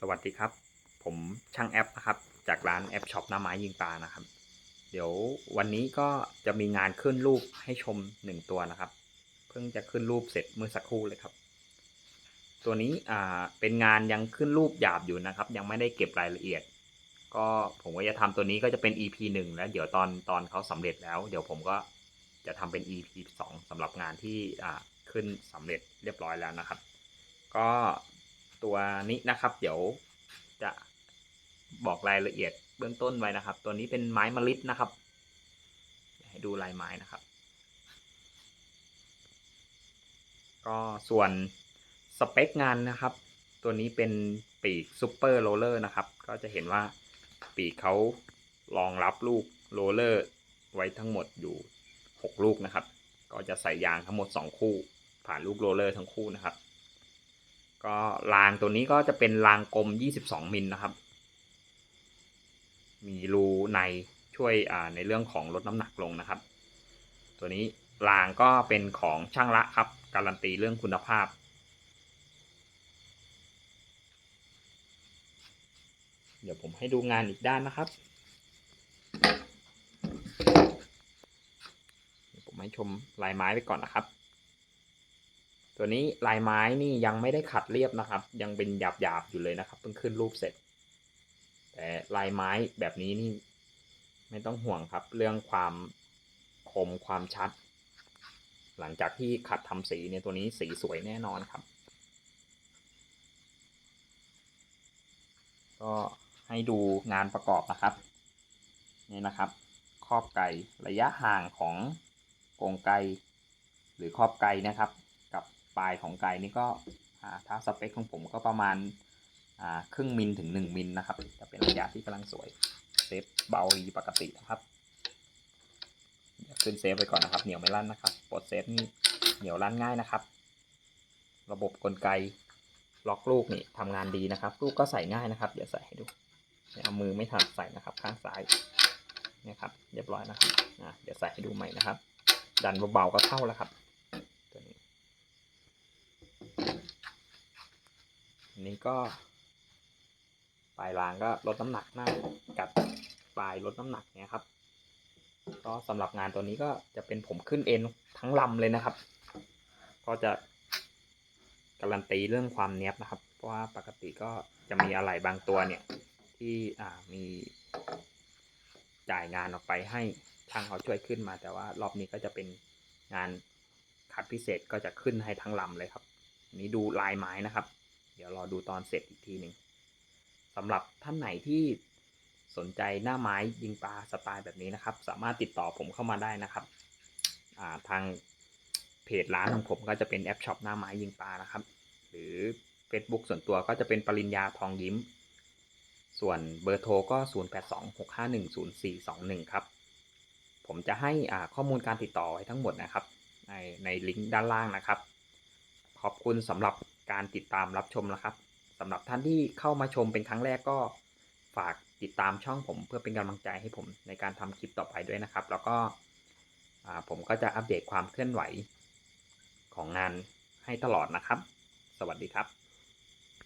สวัสดีครับ ผมช่างแอปนะครับ จากร้านแอปช็อปหน้าไม้ยิงปลานะครับ เดี๋ยววันนี้ก็จะมีงานขึ้นรูปให้ชมหนึ่งตัวนะครับ เพิ่งจะขึ้นรูปเสร็จเมื่อสักครู่เลยครับ ตัวนี้อ่าเป็นงานยังขึ้นรูปหยาบอยู่นะครับ ยังไม่ได้เก็บรายละเอียด ก็ผมก็จะทำตัวนี้ก็จะเป็น EP หนึ่งแล้วเดี๋ยวตอนตอนเขาสำเร็จแล้ว เดี๋ยวผมก็จะทำเป็น EP สองสำหรับงานที่อ่าขึ้นสำเร็จเรียบร้อยแล้วนะครับ ก็ ตัวนี้นะครับ เดี๋ยวจะบอกรายละเอียดเบื้องต้นไว้นะครับ ตัวนี้เป็นไม้มะลิดนะครับให้ดูลายไม้นะครับ ก็ส่วนสเปคงานนะครับ ตัวนี้เป็นปีกซูเปอร์โรเลอร์นะครับ ก็จะเห็นว่าปีกเขารองรับลูกโรเลอร์ไว้ทั้งหมดอยู่ 6 ลูกนะครับ ก็จะใส่ยางทั้งหมด 2 คู่ ผ่านลูกโรเลอร์ทั้งคู่นะครับ ก็รางตัวนี้ก็จะเป็นรางกลม 22 มิลนะครับ มีรูในช่วยในเรื่องของลดน้ำหนักลงนะครับ ตัวนี้รางก็เป็นของช่างละครับ การันตีเรื่องคุณภาพ เดี๋ยวผมให้ดูงานอีกด้านนะครับ ผมให้ชมลายไม้ไปก่อนนะครับ ตัวนี้ลายไม้นี่ยังไม่ได้ขัดเรียบนะครับ ยังเป็นหยาบๆอยู่เลยนะครับเพิ่งขึ้นรูปเสร็จ แต่ลายไม้แบบนี้นี่ไม่ต้องห่วงครับ เรื่องความคมความชัด หลังจากที่ขัดทำสีเนี่ยตัวนี้สีสวยแน่นอนครับ ก็ให้ดูงานประกอบนะครับนี่นะครับ ครอบไก่ระยะห่างของกรงไก่หรือครอบไก่นะครับ ปลายของไก่นี่ก็ถ้าสเปคของผมก็ประมาณครึ่งมิลถึง 1 มิลนะครับ จะเป็นระยะที่กำลังสวย เซฟเบาดีปกตินะครับขึ้นเซฟไปก่อนนะครับ เหนียวไม่ลั่นนะครับปลดเซฟนี่เหนียวลั่นง่ายนะครับ ระบบกลไกล็อกลูกนี่ทำงานดีนะครับ ลูกก็ใส่ง่ายนะครับ เดี๋ยวใส่ให้ดูเดี๋ยวเอามือไม่ถัดใส่นะครับ ข้างซ้ายนี่ยครับ เรียบร้อยนะครับอะเดี๋ยวใส่ให้ดูใหม่นะครับ ดันเบาๆก็เข้าแล้วครับ ตัวนี้อั นนี้ก็ ปลายรางก็ลดน้ำหนักหน้ากับปลายลดน้ำหนักเนี่ยครับ ก็สำหรับงานตัวนี้ก็จะเป็นผมขึ้นเอ็นทั้งลำเลยนะครับ ก็จะการันตีเรื่องความเนี้ยบนะครับ เพราะว่าปกติก็จะมีอะไรบางตัวเนี่ย ที่อ่ามีจ่ายงานออกไปให้ช่างเขาช่วยขึ้นมา แต่ว่ารอบนี้ก็จะเป็นงานคัดพิเศษก็จะขึ้นให้ทั้งลำเลยครับนนี้ดูลายไม้นะครับ เดี๋ยวรอดูตอนเสร็จอีกทีหนึ่งสำหรับท่านไหนที่สนใจหน้าไม้ยิงปลาสไตล์แบบนี้นะครับ สามารถติดต่อผมเข้ามาได้นะครับาทางเพจร้านของผมก็จะเป็นแอปช็อปหน้าไม้ยิงปลานะครับ หรือ Facebook ส่วนตัวก็จะเป็นปริญญาทองยิ้ม ส่วนเบอร์โทรก็ 0826510421 ครับ ผมจะให้ข้อมูลการติดต่อไว้ทั้งหมดนะครับ ในในลิงก์ด้านล่างนะครับ ขอบคุณสำหรับ การติดตามรับชมนะครับสำหรับท่านที่เข้ามาชมเป็นครั้งแรกก็ฝากติดตามช่องผมเพื่อเป็นกำลังใจให้ผมในการทำคลิปต่อไปด้วยนะครับ แล้วก็ผมก็จะอัปเดตความเคลื่อนไหวของงานให้ตลอดนะครับ สวัสดีครับ